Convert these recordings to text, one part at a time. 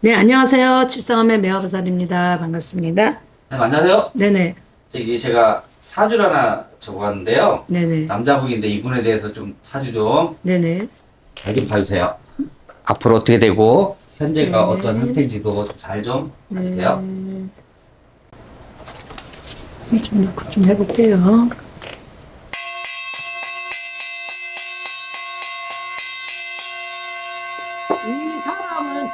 네, 안녕하세요. 칠성함의 매화로살입니다. 반갑습니다. 네, 안녕하세요. 네네, 저기 제가 사주를 하나 적어왔는데요. 네네, 남자분인데 이분에 대해서 좀 사주 좀 네네. 잘 좀 봐주세요. 앞으로 어떻게 되고 현재가 네. 어떤 형태인지도 잘좀 봐주세요. 네. 좀 넣고 좀 해볼게요.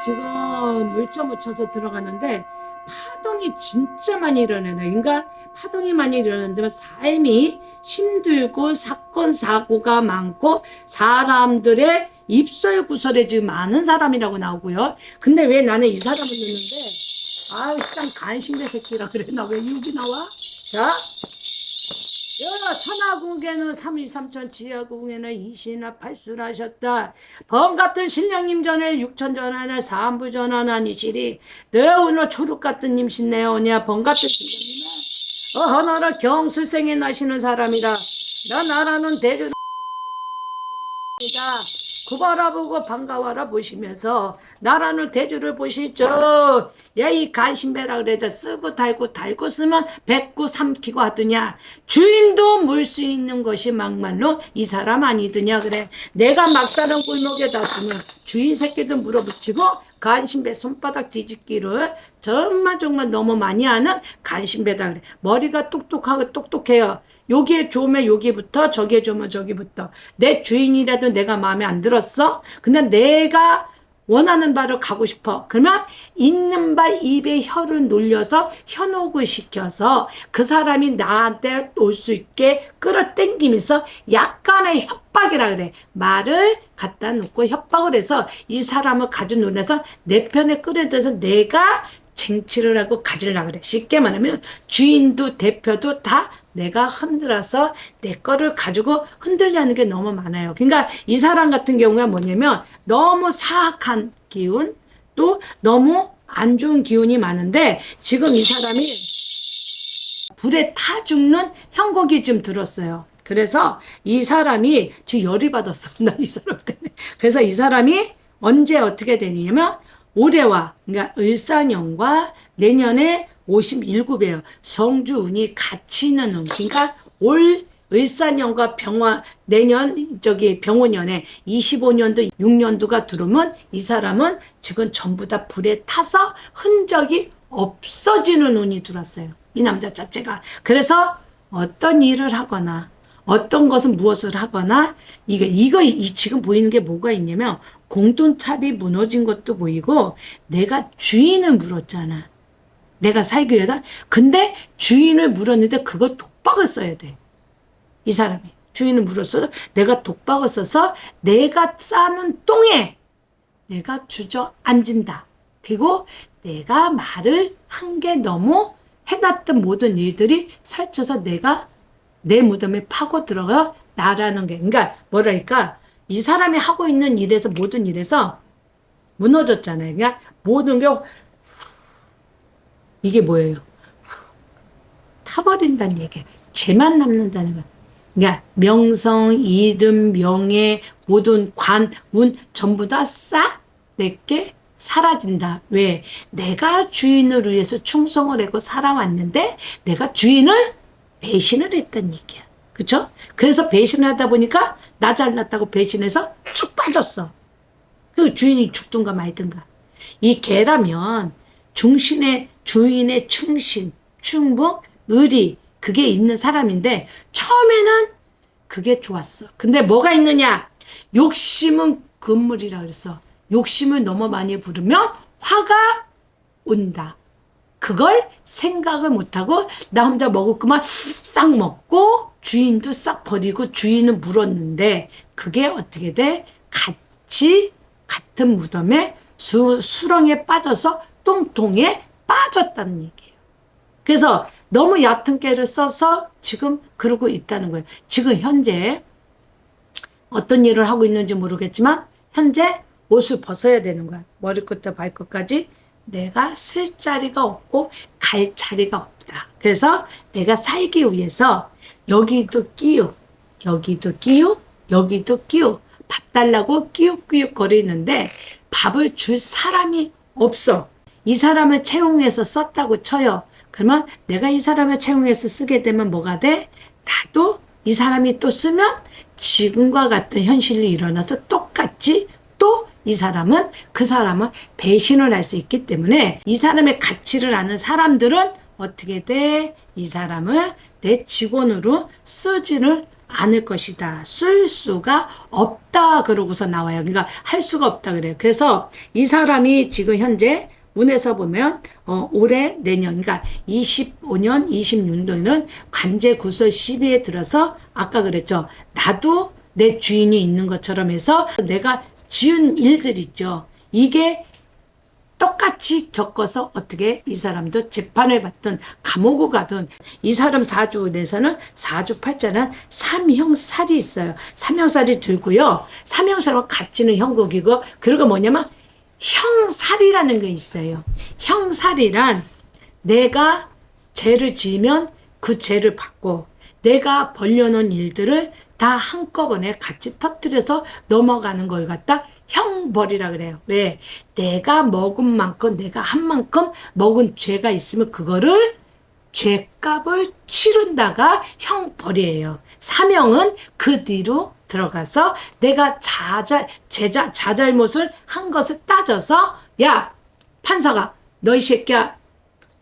지금 물좀 묻혀서 들어가는데 파동이 진짜 많이 일어나요. 그러니까 파동이 많이 일어나는데 삶이 힘들고 사건 사고가 많고 사람들의 입설 구설에 지금 많은 사람이라고 나오고요. 근데 왜 나는 이 사람을 넣는데 아유 참 간신배 새끼라 그래 나 왜 여기 나와? 자 여러 천하궁계는 삼일삼천 지하궁에는 이시나 팔수하셨다. 범 같은 신령님 전에 육천 전하나 사안부 전하나니시리. 내 오늘 초록 같은 님신 내오냐 범 같은 신령님은 어허나라 경술생에 나시는 사람이라. 나 나라는 대주 다 구바라보고 반가워라 보시면서 나라는 대주를 보시죠. 야이 간신배라 그래도 쓰고 달고 달고 쓰면 뱉고 삼키고 하더냐. 주인도 물 수 있는 것이 막말로 이 사람 아니더냐 그래. 내가 막다른 꿀목에다 쓰면 주인 새끼도 물어붙이고 간신배 손바닥 뒤집기를 정말 정말 너무 많이 하는 간신배다 그래. 머리가 똑똑하고 똑똑해요. 여기에 좋으면 여기부터 저기에 좋으면 저기부터 내 주인이라도 내가 마음에 안 들었어 근데 내가 원하는 바로 가고 싶어 그러면 있는 바 입에 혀를 놀려서 현혹을 시켜서 그 사람이 나한테 올 수 있게 끌어당기면서 약간의 협박이라 그래 말을 갖다 놓고 협박을 해서 이 사람을 가져 놀려서 내 편에 끌어들여서 내가 쟁취를 하고 가지려고 그래. 쉽게 말하면 주인도 대표도 다 내가 흔들어서 내 거를 가지고 흔들려는 게 너무 많아요. 그러니까 이 사람 같은 경우가 뭐냐면 너무 사악한 기운 또 너무 안 좋은 기운이 많은데 지금 이 사람이 불에 타 죽는 형국이 좀 들었어요. 그래서 이 사람이 지금 열이 받았어. 나 이 사람 때문에. 그래서 이 사람이 언제 어떻게 되냐면 올해와 그러니까 을사년과 내년에 57이에요. 성주 운이 같이 있는 운. 그러니까 올 을사년과 병화 내년 저기 병원년에 25년도 6년도가 들어오면 이 사람은 지금 전부 다 불에 타서 흔적이 없어지는 운이 들었어요. 이 남자 자체가. 그래서 어떤 일을 하거나 어떤 것은 무엇을 하거나 이게 이거 이 지금 보이는 게 뭐가 있냐면 공돈탑이 무너진 것도 보이고 내가 주인을 물었잖아. 내가 살기 위해서. 근데 주인을 물었는데 그걸 독박을 써야 돼. 이 사람이. 주인을 물었어도 내가 독박을 써서 내가 싸는 똥에 내가 주저앉은다. 그리고 내가 말을 한 게 너무 해놨던 모든 일들이 설쳐서 내가 내 무덤에 파고 들어가 나라는 게. 그러니까 뭐랄까 이 사람이 하고 있는 일에서 모든 일에서 무너졌잖아요. 그러니까 모든 게 이게 뭐예요? 타버린다는 얘기야. 죄만 남는다는 거야. 그러니까 명성, 이름, 명예, 모든 관, 운 전부 다 싹 내게 사라진다. 왜? 내가 주인을 위해서 충성을 하고 살아왔는데 내가 주인을 배신을 했단 얘기야. 그쵸? 그래서 배신을 하다 보니까 나 잘났다고 배신해서 축 빠졌어. 그 주인이 죽든가 말든가. 이 개라면 중신의 주인의 충신, 충복, 의리 그게 있는 사람인데 처음에는 그게 좋았어. 근데 뭐가 있느냐? 욕심은 금물이라 그랬어. 욕심을 너무 많이 부르면 화가 온다. 그걸 생각을 못하고 나 혼자 먹을 것만 싹 먹고 주인도 싹 버리고 주인은 물었는데 그게 어떻게 돼? 같이 같은 무덤에 수, 수렁에 빠져서 똥통에 빠졌다는 얘기예요. 그래서 너무 얕은 깨를 써서 지금 그러고 있다는 거예요. 지금 현재 어떤 일을 하고 있는지 모르겠지만 현재 옷을 벗어야 되는 거야. 머리끝부터 발끝까지 내가 쓸 자리가 없고 갈 자리가 없다. 그래서 내가 살기 위해서 여기도 끼우, 여기도 끼우, 여기도 끼우, 밥 달라고 끼욱끼욱 거리는데 밥을 줄 사람이 없어. 이 사람을 채용해서 썼다고 쳐요. 그러면 내가 이 사람을 채용해서 쓰게 되면 뭐가 돼? 나도 이 사람이 또 쓰면 지금과 같은 현실이 일어나서 똑같이 또 이 사람은 그 사람은 배신을 할 수 있기 때문에 이 사람의 가치를 아는 사람들은 어떻게 돼? 이 사람을 내 직원으로 쓰지를 않을 것이다. 쓸 수가 없다. 그러고서 나와요. 그러니까 할 수가 없다 그래요. 그래서 이 사람이 지금 현재 운에서 보면 어, 올해 내년 그러니까 25년 26년도에는 관제 구설 12에 들어서 아까 그랬죠. 나도 내 주인이 있는 것처럼 해서 내가 지은 일들 있죠. 이게 똑같이 겪어서 어떻게 이 사람도 재판을 받든 감옥을 가든 이 사람 사주에서는 사주 팔자는 삼형살이 있어요. 삼형살이 들고요. 삼형살과 같이는 형국이고 그리고 뭐냐면 형살이라는 게 있어요. 형살이란 내가 죄를 지으면 그 죄를 받고 내가 벌려놓은 일들을 다 한꺼번에 같이 터뜨려서 넘어가는 걸 갖다 형벌이라 그래요. 왜? 내가 먹은 만큼 내가 한 만큼 먹은 죄가 있으면 그거를 죄값을 치른다가 형벌이에요. 사명은 그 뒤로 들어가서 내가 자자 제자 자잘못을 한 것을 따져서 야 판사가 너이 새끼야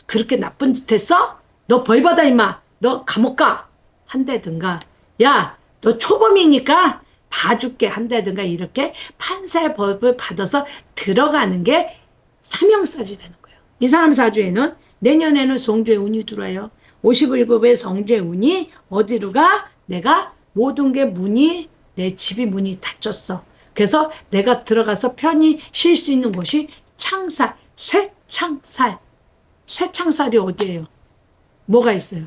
그렇게 나쁜 짓 했어? 너 벌 받아 임마. 너 감옥 가. 한다든가. 야, 너 초범이니까 봐줄게 한다든가 이렇게 판사의 법을 받아서 들어가는 게 사명살이라는 거예요. 이 사람 사주에는 내년에는 성주의 운이 들어와요. 57급의 성주의 운이 어디로 가? 내가 모든 게 문이 내 집이 문이 닫혔어. 그래서 내가 들어가서 편히 쉴 수 있는 곳이 창살, 쇠창살. 쇠창살이 어디예요? 뭐가 있어요?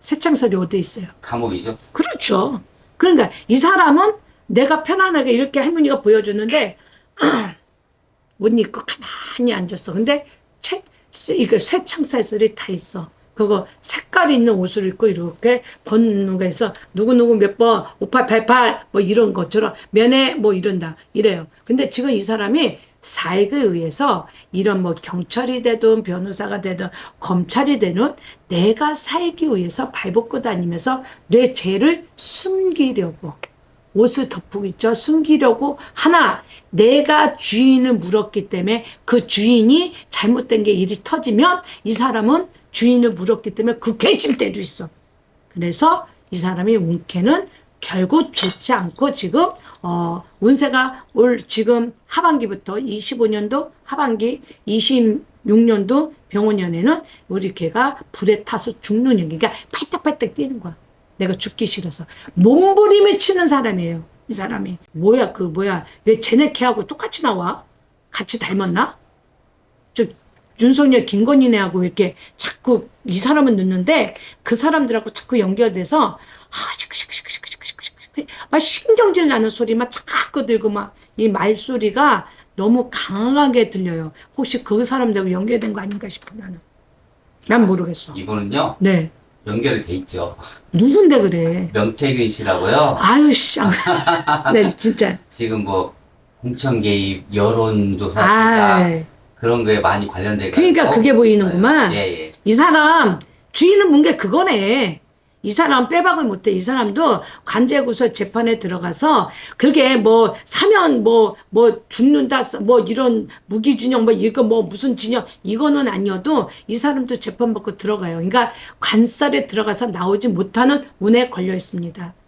쇠창살이 어디 있어요? 감옥이죠. 그렇죠. 그러니까 이 사람은 내가 편안하게 이렇게 할머니가 보여주는데 옷 입고 가만히 앉았어. 근데 채, 이거 쇠창살들이 다 있어. 그거 색깔 있는 옷을 입고 이렇게 번누가 있어. 누구누구 몇 번, 5888, 뭐 이런 것처럼 면회 뭐 이런다. 이래요. 근데 지금 이 사람이 사익에 의해서 이런 뭐 경찰이 되든 변호사가 되든 검찰이 되든 내가 사익에 의해서 발벗고 다니면서 내 죄를 숨기려고 옷을 덮고 있죠. 숨기려고 하나 내가 주인을 물었기 때문에 그 주인이 잘못된 게 일이 터지면 이 사람은 주인을 물었기 때문에 그 괘질 때도 있어. 그래서 이 사람이 운캐는 결국 좋지 않고 지금 어 운세가 올 지금 하반기부터 25년도 하반기 26년도 병원년에는 우리 개가 불에 타서 죽는 년 그러니까 팔딱팔딱 뛰는 거야. 내가 죽기 싫어서 몸부림을 치는 사람이에요. 이 사람이 뭐야 그 뭐야 왜 쟤네 개하고 똑같이 나와? 같이 닮았나? 저 윤석열 김건희네하고 왜 이렇게 자꾸 이 사람은 늦는데 그 사람들하고 자꾸 연결돼서 아 씩씩씩씩씩씩씩 막 신경질 나는 소리만 자꾸 들고 막 이 말소리가 너무 강하게 들려요. 혹시 그 사람들하고 연결된 거 아닌가 싶어 나는. 난 모르겠어. 이분은요 네. 연결이 돼 있죠. 누군데 그래? 명태균 씨라고요. 아유 씨. 네 진짜. 지금 뭐 공천 개입, 여론조사 아. 기자 그런 거에 많이 관련돼. 그러니까 그게 보이는구만. 예예. 이 사람 주인은 문게 그거네. 이 사람 빼박을 못해. 이 사람도 관제구설 재판에 들어가서 그게 뭐 사면 뭐뭐 죽는다 뭐 이런 무기징역 뭐 이거 뭐 무슨 진영 이거는 아니어도 이 사람도 재판 받고 들어가요. 그러니까 관살에 들어가서 나오지 못하는 운에 걸려 있습니다.